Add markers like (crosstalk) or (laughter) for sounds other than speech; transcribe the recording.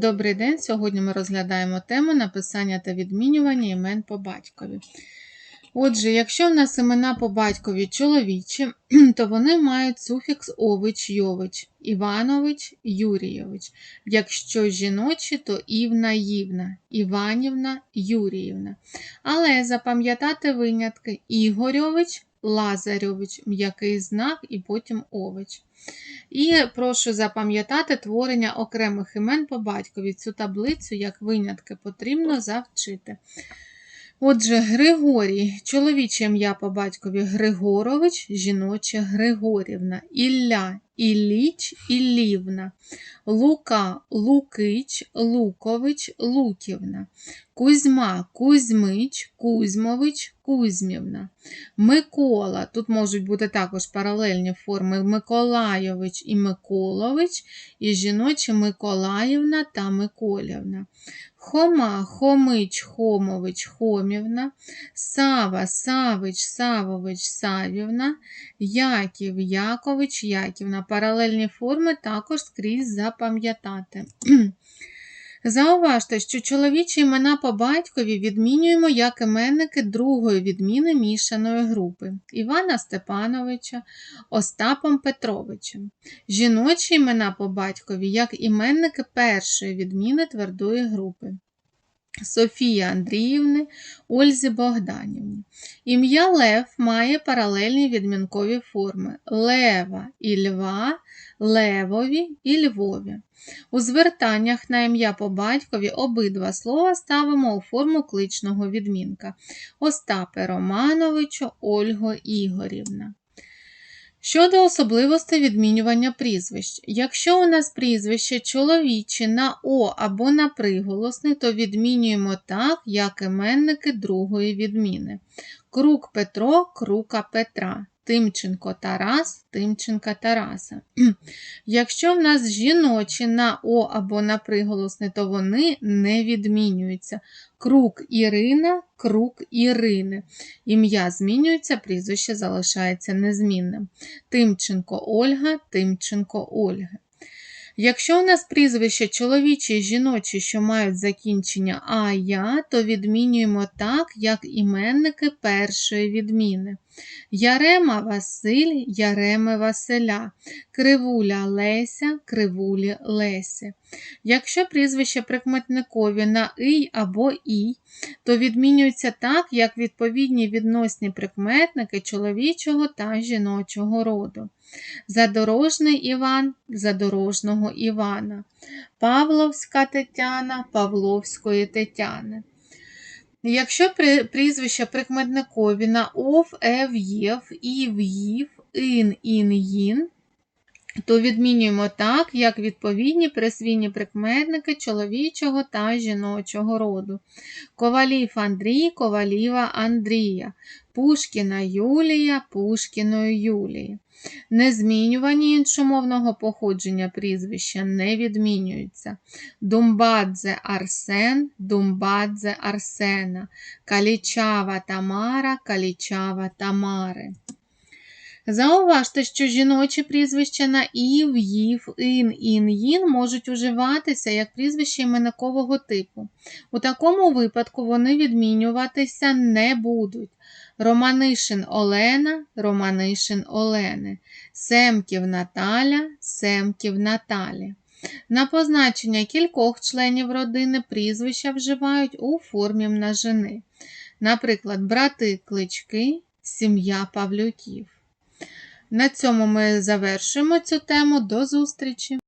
Добрий день! Сьогодні ми розглядаємо тему написання та відмінювання імен по батькові. Отже, якщо в нас імена по батькові чоловічі, (clears throat) то вони мають суфікс ович, йович, Іванович, Юрійович. Якщо жіночі, то Івна, Ївна, Іванівна, Юріївна. Але запам'ятати винятки Ігорьович, Лазарьович, м'який знак і потім ович. І прошу запам'ятати творення окремих імен по батькові. Цю таблицю, як винятки, потрібно завчити. Отже, Григорій, чоловіче ім'я по батькові Григорович, жіноче Григорівна, Ілля, Ілліч, Іллівна, Лука, Лукич, Лукович, Луківна, Кузьма, Кузьмич, Кузьмович, Кузьмівна, Микола. Тут можуть бути також паралельні форми Миколайович і Миколович, і жіночі Миколаївна та Миколівна. Хома, Хомич, Хомович, Хомівна, Сава, Савич, Савович, Савівна, Яків, Якович, Яківна. Паралельні форми також скрізь запам'ятати. Зауважте, що чоловічі імена по батькові відмінюємо як іменники другої відміни мішаної групи Івана Степановича, Остапом Петровичем. Жіночі імена по батькові як іменники першої відміни твердої групи. Софії Андріївни, Ользі Богданівні. Ім'я Лев має паралельні відмінкові форми Лева і Льва, Левові і Львові. У звертаннях на ім'я по батькові обидва слова ставимо у форму кличного відмінка Остапе Романовичу, Ольго Ігорівна. Щодо особливостей відмінювання прізвищ. Якщо у нас прізвище чоловіче на О або на приголосний, то відмінюємо так, як іменники другої відміни. Круг Петро, крука Петра. Тимченко Тарас, Тимченка Тараса. (clears throat) Якщо в нас жіночі на О або на приголосне, то вони не відмінюються. Крук Ірина, крук Ірини. Ім'я змінюється, прізвище залишається незмінним. Тимченко Ольга, Тимченко Ольги. Якщо у нас прізвище чоловічі і жіночі, що мають закінчення а я, то відмінюємо так, як іменники першої відміни. Ярема Василь, Яреме Василя, Кривуля Леся, Кривулі Лесі. Якщо прізвище прикметникові на ий або і, то відмінюється так, як відповідні відносні прикметники чоловічого та жіночого роду. Задорожний Іван задорожного Івана, Павловська Тетяна Павловської Тетяни. Якщо прізвища прикметникові на ов, ев, єв, ів, їв, ін, ін, їн, то відмінюємо так, як відповідні присвійні прикметники чоловічого та жіночого роду. Ковалів Андрій, Коваліва Андрія, Пушкіна Юлія, Пушкіної Юлії. Незмінювані іншомовного походження прізвища не відмінюються. Думбадзе Арсен, Думбадзе Арсена, Калічава Тамара, Калічава Тамари. Зауважте, що жіночі прізвища на ів, їв, ін, ін, їн можуть уживатися як прізвища іменникового типу. У такому випадку вони відмінюватися не будуть. Романишин Олена, Романишин Олени, Семків Наталя, Семків Наталі. На позначення кількох членів родини прізвища вживають у формі множини. Наприклад, брати клички, сім'я Павлюків. На цьому ми завершуємо цю тему. До зустрічі!